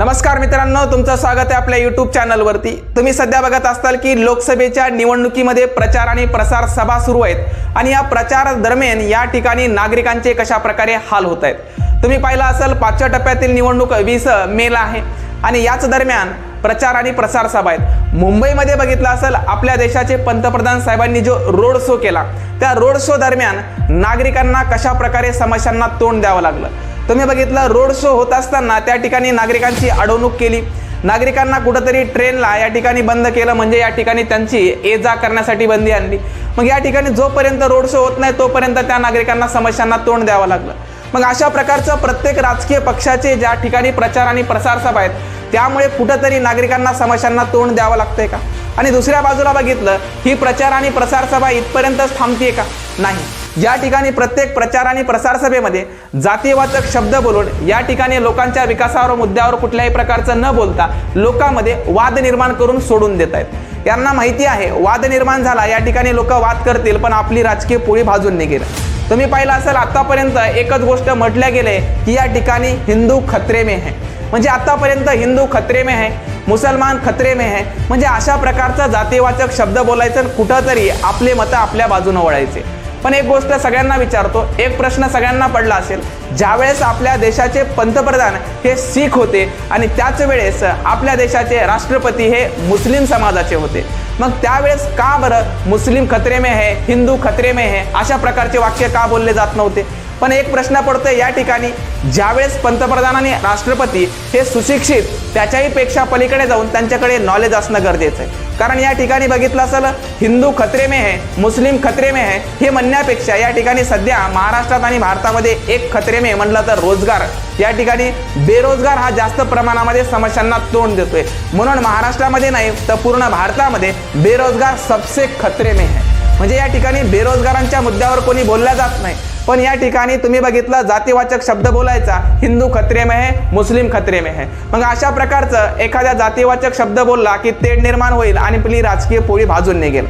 नमस्कार मित्रांनो तुमचं स्वागत आहे आपल्या युट्यूब चॅनलवरती तुम्ही सध्या बघत असताल की लोकसभेच्या निवडणुकीमध्ये प्रचार आणि प्रसार सभा सुरू आहेत आणि या प्रचार दरम्यान या ठिकाणी नागरिकांचे कशा प्रकारे हाल होत आहेत? तुम्ही पाहिलं असेल पाचव्या टप्प्यातील निवडणूक वीस मेला आहे आणि याच दरम्यान प्रचार आणि प्रसार सभा आहेत. मुंबईमध्ये बघितलं असेल आपल्या देशाचे पंतप्रधान साहेबांनी जो रोड शो केला त्या रोड शो दरम्यान नागरिकांना कशा प्रकारे समस्यांना तोंड द्यावं लागलं? तुम्ही बघितलं रोड शो होत असताना त्या ठिकाणी नागरिकांची अडवणूक केली. नागरिकांना कुठंतरी ट्रेनला या ठिकाणी बंद केलं म्हणजे या ठिकाणी त्यांची ये जा करण्यासाठी बंदी आणली. मग या ठिकाणी जोपर्यंत रोड शो होत नाही तोपर्यंत त्या नागरिकांना समस्यांना तोंड द्यावं लागलं. मग अशा प्रकारचं प्रत्येक राजकीय पक्षाचे ज्या ठिकाणी प्रचार आणि प्रसार सभा आहेत त्यामुळे कुठंतरी नागरिकांना समस्यांना तोंड द्यावं लागतंय का? आणि दुसऱ्या बाजूला बघितलं ही प्रचार आणि प्रसार सभा इथपर्यंतच थांबतीये का? नाही. या ठिकाणी प्रत्येक प्रचार आणि प्रसार सभेमध्ये जातीवाचक शब्द बोलून या ठिकाणी लोकांच्या विकासावर मुद्द्यावर कुठल्याही प्रकारचं न बोलता लोकांमध्ये वाद निर्माण करून सोडून देत आहेत. यांना माहिती आहे वाद निर्माण झाला या ठिकाणी लोक वाद करतील पण आपली राजकीय पोळी भाजून निघेल. तुम्ही पाहिलं असेल आतापर्यंत एकच गोष्ट म्हटल्या गेले की या ठिकाणी हिंदू खत्रे में है. म्हणजे आतापर्यंत हिंदू खत्रे में है मुसलमान खत्रे में है. म्हणजे अशा प्रकारचा जातीवाचक शब्द बोलायचं कुठं कुठंतरी आपले मतं आपल्या बाजूनं वळायचे. पण एक गोष्ट सगळ्यांना विचारतो एक प्रश्न सगळ्यांना पडला असेल ज्यावेळेस आपल्या देशाचे पंतप्रधान हे सीख होते आणि त्याच वेळेस आपल्या देशाचे राष्ट्रपती हे मुस्लिम समाजाचे होते. मग त्यावेळेस का बरं मुस्लिम खतरे में है हिंदू खतरे में है अशा प्रकारचे वाक्य का बोलले जात नव्हते? पण एक प्रश्न पडतोय या ठिकाणी. ज्यावेळेस पंतप्रधान आणि राष्ट्रपती हे सुशिक्षित त्याच्याही पेक्षा पलीकडे जाऊन त्यांच्याकडे नॉलेज असणं गरजेचं आहे. कारण या ठिकाणी बघितलं असेल हिंदू खतरे में है मुस्लिम खतरे में है हे म्हणण्यापेक्षा या ठिकाणी सध्या महाराष्ट्रात आणि भारतामध्ये एक खतरे में म्हणलं तर रोजगार. या ठिकाणी बेरोजगार हा जास्त प्रमाणामध्ये समस्यांना तोंड देतोय. म्हणून महाराष्ट्रामध्ये नाही तर पूर्ण भारतामध्ये बेरोजगार सबसे खतरे में है. म्हणजे या ठिकाणी बेरोजगारांच्या मुद्द्यावर कोणी बोलल्या जात नाही. पण या ठिकाणी तुम्ही बघितलं जातीवाचक शब्द बोलायचा. हिंदू खत्रे में है मुस्लिम खत्रे में है. मग अशा प्रकारचं एखाद्या जातीवाचक शब्द बोलला की तेढ निर्माण होईल आणि आपली राजकीय पोळी भाजून निघेल.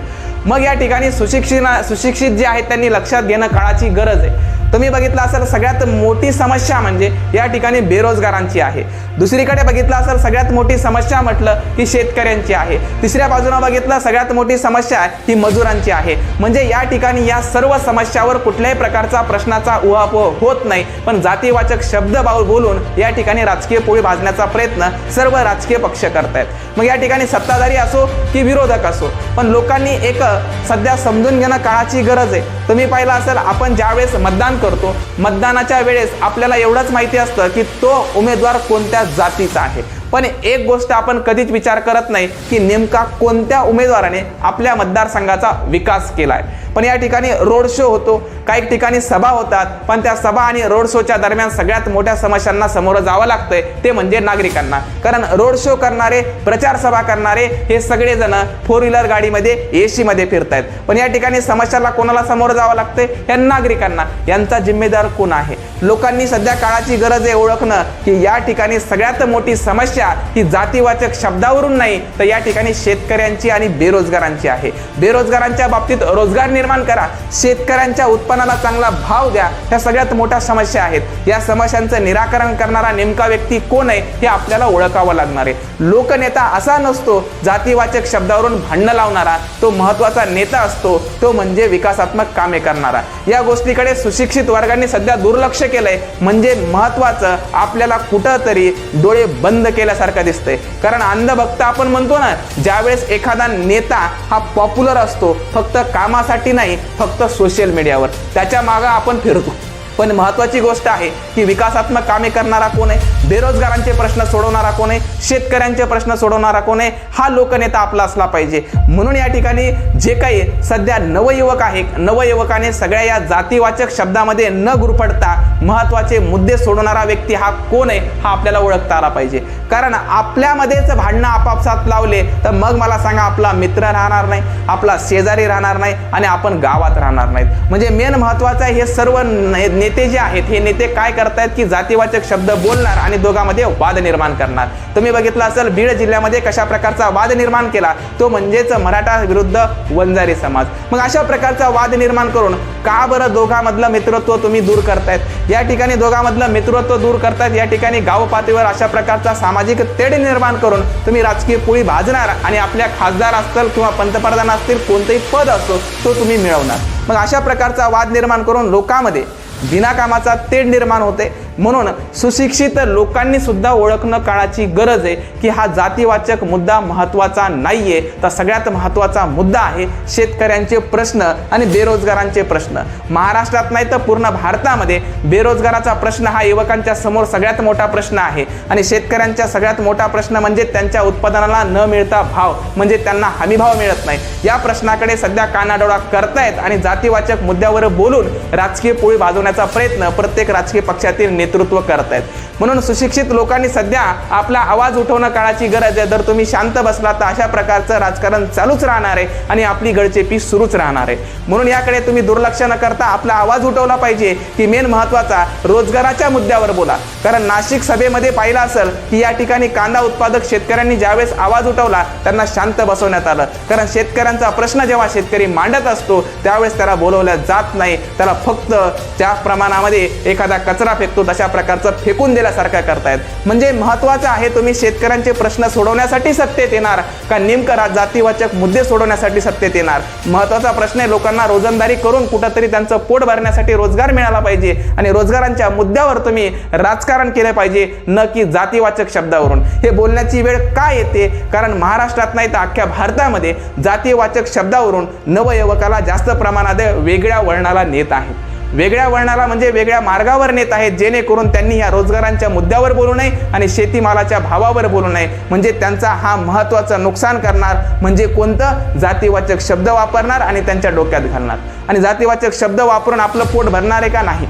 मग या ठिकाणी सुशिक्षित सुशिक्षित जे आहेत त्यांनी लक्षात घेणं काळाची गरज आहे. तुम्ही बघितलं असेल सगळ्यात मोठी समस्या म्हणजे या ठिकाणी बेरोजगारांची आहे. दुसरीकडे बघितलं असेल सगळ्यात मोठी समस्या म्हटलं की शेतकऱ्यांची आहे. तिसऱ्या बाजूनं बघितलं सगळ्यात मोठी समस्या ही मजुरांची आहे. म्हणजे या ठिकाणी या सर्व समस्यावर कुठल्याही प्रकारचा प्रश्नाचा उहापोह होत नाही. पण जातीवाचक शब्द बोलून या ठिकाणी राजकीय पोळी भाजण्याचा प्रयत्न सर्व राजकीय पक्ष करतायत. मग या ठिकाणी सत्ताधारी असो की विरोधक असो पण लोकांनी एक सध्या समजून घेणं काळाची गरज आहे. तुम्ही पाहिलं असेल आपण ज्यावेळेस मतदान करतो. मतदानाच्या वेळेस आपल्याला एवढंच माहिती असतं की तो उमेदवार कोणत्या जातीचा आहे. पण एक गोष्ट आपण कधीच विचार करत नाही की नेमका कोणत्या उमेदवाराने आपल्या मतदारसंघाचा विकास केला आहे पण या ठिकाणी रोड शो होतो. काही ठिकाणी सभा होतात पण त्या सभा आणि रोड शोच्या दरम्यान सगळ्यात मोठ्या समस्यांना समोर जावं लागतंय ते म्हणजे नागरिकांना. कारण रोड शो करणारे प्रचार सभा करणारे हे सगळेजण फोर व्हीलर गाडीमध्ये ए सीमध्ये फिरतायत. पण या ठिकाणी समस्याला कोणाला समोर जावं लागतंय? या नागरिकांना. यांचा जिम्मेदार कोण आहे? लोकांनी सध्या काळाची गरज आहे ओळखणं की या ठिकाणी सगळ्यात मोठी समस्या ही जातीवाचक शब्दावरून नाही तर या ठिकाणी शेतकऱ्यांची आणि बेरोजगारांची आहे. बेरोजगारांच्या बाबतीत रोजगार निर्माण करा शेतकऱ्यांच्या उत्पन्नाला चांगला भाव द्या ह्या सगळ्यात मोठ्या समस्या आहेत. या समस्यांचं निराकरण करणारा नेमका व्यक्ती कोण आहे हे आपल्याला ओळखावं लागणार आहे. लोकनेता असा नसतो जातीवाचक शब्दावरून भांडणं लावणारा तो महत्त्वाचा नेता असतो तो म्हणजे विकासात्मक कामे करणारा. या गोष्टीकडे सुशिक्षित वर्गाने सध्या दुर्लक्ष केलंय. म्हणजे महत्वाचं आपल्याला कुठंतरी डोळे बंद केल्यासारखं दिसतंय. कारण अंधभक्त आपण म्हणतो ना ज्यावेळेस एखादा नेता हा पॉप्युलर असतो फक्त कामासाठी नाही फक्त सोशल मीडियावर त्याच्या मागं आपण फिरतो. पण महत्वाची गोष्ट आहे की विकासात्मक कामे करणारा कोण आहे? बेरोजगारांचे प्रश्न सोडवणारा कोण आहे? शेतकऱ्यांचे प्रश्न सोडवणारा कोण आहे? हा लोकनेता आपला असला पाहिजे. म्हणून या ठिकाणी जे काही सध्या नवयुवक आहे नवयुवकाने सगळ्या या जातीवाचक शब्दामध्ये न गुरफडता महत्त्वाचे मुद्दे सोडवणारा व्यक्ती हा कोण आहे? हा आपल्याला ओळखता आला पाहिजे. कारण आपल्यामध्येच भांडणं आपापसात लावले तर मग मला सांगा आपला मित्र राहणार नाही आपला शेजारी राहणार नाही आणि आपण गावात राहणार नाहीत. म्हणजे मेन महत्वाचं आहे हे सर्व ने- नेते जे आहेत हे नेते काय करतायत की जातीवाचक शब्द बोलणार आणि दोघांमध्ये वाद निर्माण करणार. तुम्ही बघितलं असेल बीड जिल्ह्यामध्ये कशा प्रकारचा वाद निर्माण केला? तो म्हणजेच मराठा विरुद्ध वंजारी समाज. मग अशा प्रकारचा वाद निर्माण करून का बरं दोघांमधलं मित्रत्व तुम्ही दूर करतायत? या ठिकाणी दोघांमधलं मित्रत्व दूर करतायत या ठिकाणी गाव पातळीवर अशा प्रकारचा सामाजिक तेढ निर्माण करून तुम्ही राजकीय पोळी भाजणार आणि आपल्या खासदार असतील किंवा पंतप्रधान असतील कोणतंही पद असो तो तुम्ही मिळवणार. मग अशा प्रकारचा वाद निर्माण करून लोकांमध्ये बिनाकामाचा तेढ निर्माण होते. म्हणून सुशिक्षित लोकांनी सुद्धा ओळखणं काळाची गरज आहे की हा जातीवाचक मुद्दा महत्त्वाचा आहे तर सगळ्यात महत्त्वाचा मुद्दा आहे शेतकऱ्यांचे प्रश्न आणि बेरोजगारांचे प्रश्न. महाराष्ट्रात नाही तर पूर्ण भारतामध्ये बेरोजगाराचा प्रश्न हा युवकांच्या समोर सगळ्यात मोठा प्रश्न आहे. आणि शेतकऱ्यांच्या सगळ्यात मोठा प्रश्न म्हणजे त्यांच्या उत्पादनाला न मिळता भाव म्हणजे त्यांना हमीभाव मिळत नाही. या प्रश्नाकडे सध्या कानाडोळा करतायत आणि जातीवाचक मुद्द्यावर बोलून राजकीय पोळी भाजवण्याचा प्रयत्न प्रत्येक राजकीय पक्षातील नेतृत्व करतायत. म्हणून सुशिक्षित लोकांनी सध्या आपला आवाज उठवणं काळाची गरज आहे. जर तुम्ही शांत बसला तर अशा प्रकारचं राजकारण चालूच राहणार आहे आणि आपली गळचेपी सुरूच राहणार आहे. म्हणून याकडे तुम्ही दुर्लक्ष न करता आपला आवाज उठवला पाहिजे की मेन महत्त्वाचा रोजगाराच्या मुद्द्यावर बोला. कारण नाशिक सभेमध्ये पाहिलं असेल की या ठिकाणी कांदा उत्पादक शेतकऱ्यांनी ज्यावेळेस आवाज उठवला त्यांना शांत बसवण्यात आलं. कारण शेतकऱ्यांचा प्रश्न जेव्हा शेतकरी मांडत असतो त्यावेळेस त्याला बोलवल्या जात नाही. त्याला फक्त त्या प्रमाणामध्ये एखादा कचरा फेकतो तशा प्रकारचं फेकून दिल्यासारखं करतायत. म्हणजे महत्वाचं आहे तुम्ही शेतकऱ्यांचे प्रश्न सोडवण्यासाठी सत्तेत येणार का नेमकं जातीवाचक मुद्दे सोडवण्यासाठी सत्तेत येणार? महत्त्वाचा प्रश्न आहे लोकांना रोजंदारी करून कुठंतरी त्यांचं पोट भरण्यासाठी रोजगार मिळाला पाहिजे आणि रोजगारांच्या मुद्द्यावर तुम्ही राजकारण केलं पाहिजे न की जातीवाचक शब्दावरून. हे बोलण्याची वेळ का येते? कारण महाराष्ट्रात नाही तर अख्ख्या भारतामध्ये जातीवाचक शब्दावरून नवयुवकाला जास्त प्रमाणात वेगळ्या वळणाला नेत आहे वेगळ्या वळणाला म्हणजे वेगळ्या मार्गावर नेत आहेत जेणेकरून त्यांनी या रोजगारांच्या मुद्द्यावर बोलू नये आणि शेतीमालाच्या भावावर बोलू नये. म्हणजे त्यांचा हा महत्त्वाचा नुकसान करणार म्हणजे कोणतं? जातीवाचक शब्द वापरणार आणि त्यांच्या डोक्यात घालणार. आणि जातीवाचक शब्द वापरून आपलं पोट भरणार आहे का नाही?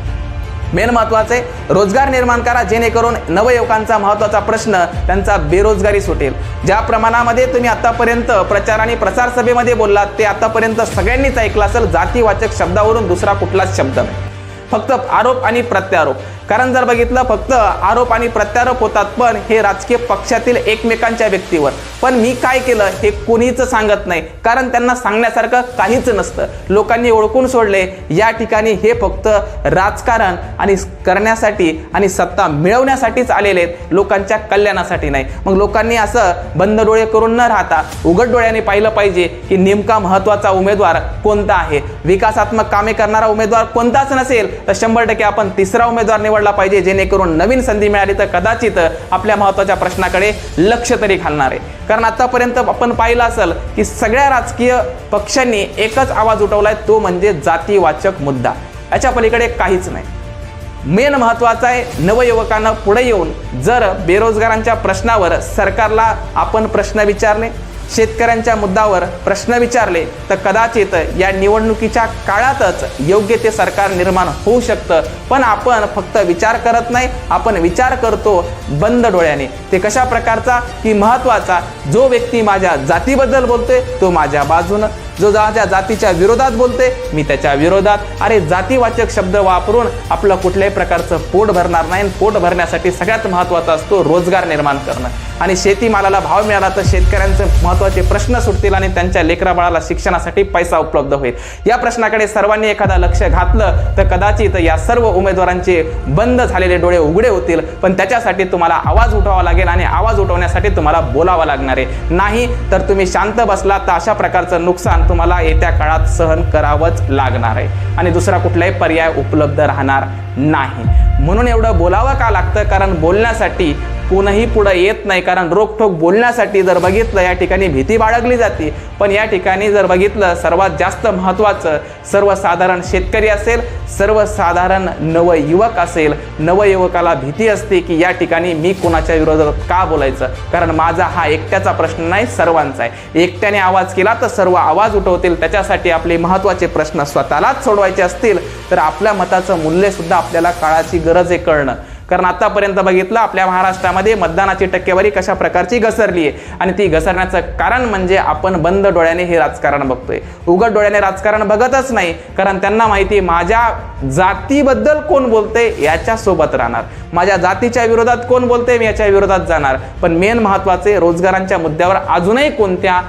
मेन महत्वाचं आहे रोजगार निर्माण करा जेणेकरून नवयुवकांचा महत्त्वाचा प्रश्न त्यांचा बेरोजगारी सुटेल. ज्या प्रमाणामध्ये तुम्ही आतापर्यंत प्रचार आणि प्रसार सभेमध्ये बोललात ते आतापर्यंत सगळ्यांनीच ऐकलं असेल जातीवाचक शब्दावरून दुसरा कुठलाच शब्द नाही. फक्त आरोप आणि प्रत्यारोप. कारण जर बघितलं फक्त आरोप आणि प्रत्यारोप होतात पण हे राजकीय पक्षातील एकमेकांच्या व्यक्तीवर. पण मी काय केलं हे कोणीच सांगत नाही. कारण त्यांना सांगण्यासारखं काहीच नसतं. लोकांनी ओळखून सोडले. या ठिकाणी हे फक्त राजकारण आणि करण्यासाठी आणि सत्ता मिळवण्यासाठीच आलेले आहेत. लोकांच्या कल्याणासाठी नाही. मग लोकांनी असं बंद डोळे करून न राहता उघड डोळ्याने पाहिलं पाहिजे की नेमका महत्त्वाचा उमेदवार कोणता आहे? विकासात्मक कामे करणारा उमेदवार कोणताच नसेल तर शंभर टक्के आपण तिसरा उमेदवार निवडला पाहिजे जेणेकरून नवीन संधी मिळाली तर कदाचित आपल्या महत्त्वाच्या प्रश्नाकडे लक्ष तरी घालणार आहे. कारण आतापर्यंत आपण पाहिलं असेल की सगळ्या राजकीय पक्षांनी एकच आवाज उठवलाय तो म्हणजे जातीवाचक मुद्दा. याच्या पलीकडे काहीच नाही. मेन महत्वाचं आहे नवयुवकांना पुढे येऊन जर बेरोजगारांच्या प्रश्नावर सरकारला आपण प्रश्न विचारले शेतकऱ्यांच्या मुद्द्यावर प्रश्न विचारले तर कदाचित या निवडणुकीच्या काळातच योग्य ते सरकार निर्माण होऊ शकतं. पण आपण फक्त विचार करत नाही आपण विचार करतो बंद डोळ्याने. ते कशा प्रकारचा? की महत्त्वाचा? जो व्यक्ती माझ्या जातीबद्दल बोलतोय तो माझ्या बाजूनं. जो ज्या जातीच्या विरोधात बोलते मी त्याच्या विरोधात. अरे जातीवाचक शब्द वापरून आपलं कुठल्याही प्रकारचं पोट भरणार नाही आणि पोट भरण्यासाठी सगळ्यात महत्त्वाचा असतो रोजगार निर्माण करणं. आणि शेतीमालाला भाव मिळाला तर शेतकऱ्यांचे महत्त्वाचे प्रश्न सुटतील आणि त्यांच्या लेकराबाळाला शिक्षणासाठी पैसा उपलब्ध होईल. या प्रश्नाकडे सर्वांनी एखादा लक्ष घातलं तर कदाचित या सर्व उमेदवारांचे बंद झालेले डोळे उघडे होतील. पण त्याच्यासाठी तुम्हाला आवाज उठवावा लागेल आणि आवाज उठवण्यासाठी तुम्हाला बोलावं लागणार आहे. नाही तर तुम्ही शांत बसला तर अशा प्रकारचं नुकसान तुम्हाला येत्या काळात सहन करावंच लागणार आहे. आणि दुसरा कुठलाही पर्याय उपलब्ध राहणार नाही. म्हणून एवढं बोलावं का लागतं? कारण बोलण्यासाठी कोणही पुढं येत नाही. कारण रोखठोक बोलण्यासाठी जर बघितलं या ठिकाणी भीती बाळगली जाते. पण या ठिकाणी जर बघितलं सर्वात जास्त महत्त्वाचं सर्वसाधारण शेतकरी असेल सर्वसाधारण नवयुवक असेल. नवयुवकाला भीती असते की या ठिकाणी मी कोणाच्या विरोधात का बोलायचं? कारण माझा हा एकट्याचा प्रश्न नाही सर्वांचा आहे. एकट्याने आवाज केला तर सर्व आवाज उठवतील. त्याच्यासाठी आपले महत्त्वाचे प्रश्न स्वतःलाच सोडवायचे असतील. तर आपल्या मताचं मूल्यसुद्धा आपल्याला काळाची गरज आहे कळणं. कारण आतापर्यंत बघितलं आपल्या महाराष्ट्रामध्ये मतदानाची टक्केवारी कशा प्रकारची घसरली आहे? आणि ती घसरण्याचं कारण म्हणजे आपण बंद डोळ्याने हे राजकारण बघतोय. उघड डोळ्याने राजकारण बघतच नाही कारण त्यांना माहिती आहे, माझ्या जातीबद्दल कोण बोलते याच्या सोबत राहणार. माझ्या जातीच्या विरोधात कोण बोलते मी याच्या विरोधात जाणार. पण मेन महत्त्वाचे रोजगारांच्या मुद्द्यावर अजूनही कोणत्या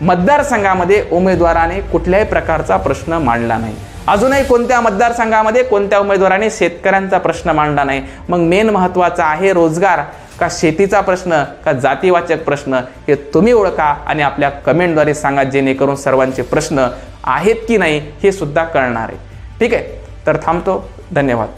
मतदारसंघामध्ये उमेदवाराने कुठल्याही प्रकारचा प्रश्न मांडला नाही. अजूनही कोणत्या मतदारसंघामध्ये कोणत्या उमेदवाराने शेतकऱ्यांचा प्रश्न मांडला नाही? मग मेन महत्त्वाचा आहे रोजगार का शेतीचा प्रश्न का जातीवाचक प्रश्न? हे तुम्ही ओळखा आणि आपल्या कमेंटद्वारे सांगा जेणेकरून सर्वांचे प्रश्न आहेत की नाही हे सुद्धा कळणार आहे. ठीक आहे? तर थांबतो. धन्यवाद.